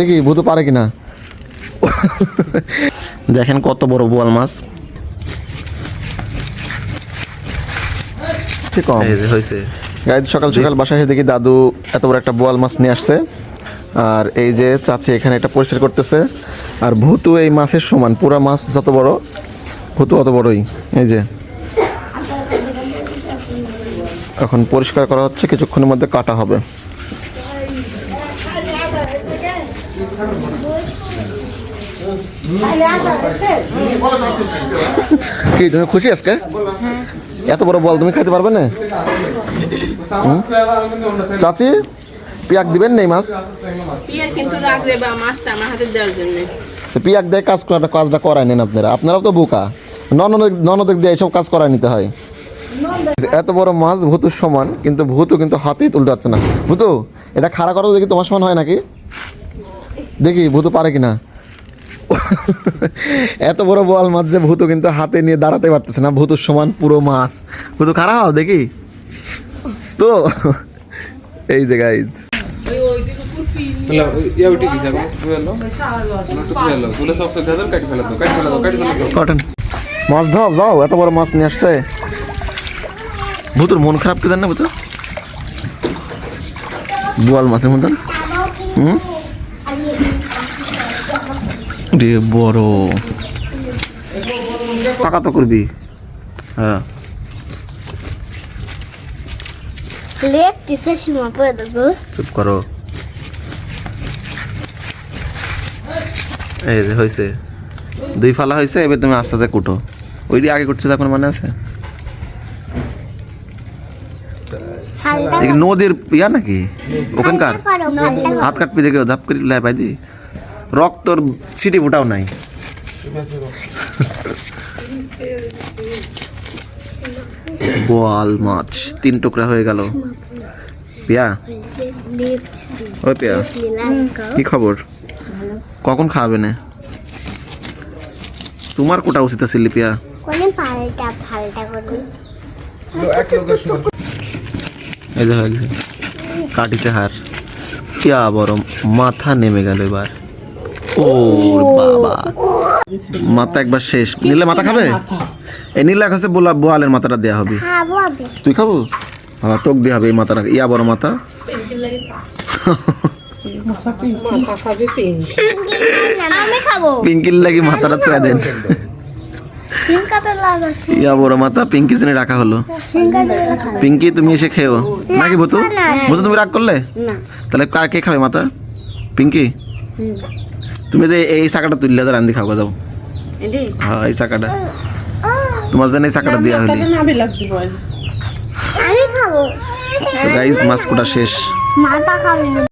দেখি ভূত পারে কিনা? দেখেন কত বড় বোয়াল মাছ। ঠিক হয়েছে। গাইজ সকাল সকাল বাসায় এসে দেখি দাদু এত বড় একটা বোয়াল মাছ নিয়ে আসছে। আর এই যে চাচি এখানে একটা পরিষ্কার করতেছে। আর ভূতু এই মাছের সমান পুরা মাছ যত বড় ভূতু অত বড়ই। এই যে। এখন পরিষ্কার করা হচ্ছে কিছুক্ষণের মধ্যে কাটা হবে। কি তুমি খুশি আজকে? এত বড় বল তুমি খাইতে পারবে না? চাচি পিয়াক দিবেন নেই মাছ? পিয়াক দিয়ে কাজ করাটা কাজটা করায় নেন আপনারা। আপনারাও তো বোকা। ননদ ননদের দিয়ে এইসব কাজ করায় নিতে হয়। এত বড় মাছ ভূতুর সমান কিন্তু ভূতু কিন্তু হাতেই তুলতে পারছে না। ভূতু এটা খাড়া করা দেখি তোমার সমান হয় নাকি? দেখি ভূত পারে কি না এত বড় বল মাছ যে ভূত কিন্তু হাতে নিয়ে দাঁড়াতে পারতেছে না। ভূত সমান পুরো মাছ। ভূত খারাপ হও দেখি। তো এই যে গাইজ মাছ ধর যাও এত বড় মাছ নিয়ে আসছে। ভূতর মন খারাপ তো জান না বুঝছ বোয়াল মাছের মতন। হুম? রে বড়। টাকা তো করবি। হ্যাঁ। চুপ করো। এই যে হয়েছে দুই ফালা হয়েছে এবার তুমি আস্তে আস্তে কুটো। ওইটি আগে করতে তখন মানে আছে? নদীর ইয়া নাকি? ওখানকার? হাত কাটবি দেখে ধাপ করে লাই পাই দি। রক্তর সিটি ফুটাও নাই। বোয়াল মাছ, তিন টুকরা হয়ে গেল। পিয়া? ওই পিয়া, কি খবর? কখন খাওয়াবে না? তোমার কোটা উচিত আছে লিপিয়া। কাটিতে হার। কিয়া বড় মাথা নেমে গেল এবার। ও। বাবা। মাথা একবার শেষ। নীলে মাথা খাবে? এই নীলে কাছে বলা বোয়ালের মাথাটা দেওয়া হবে। তুই খাব? হ্যাঁ তোক দেওয়া হবে এই মাথাটা। ইয়া বড় মাথা। মাথা খাবে পিন আমি খাব। পিঙ্কির লাগি মাথাটা ছুঁয়া দেন। ইয়া বড় মাথা পিঙ্কির জন্য রাখা হলো। পিঙ্কি তুমি এসে খেও নাকি ভূতু? ভূতু তুমি রাগ করলে? তাহলে কার কে খাবে মাথা? পিঙ্কি? তুমি যে এই চাকাটা তুললে তো রান্ধি খাওয়া যাও হ্যাঁ এই চাকাটা। তোমার জন্য এই চাকাটা দেওয়া হলি। তো গাইজ মাছ কোটা শেষ।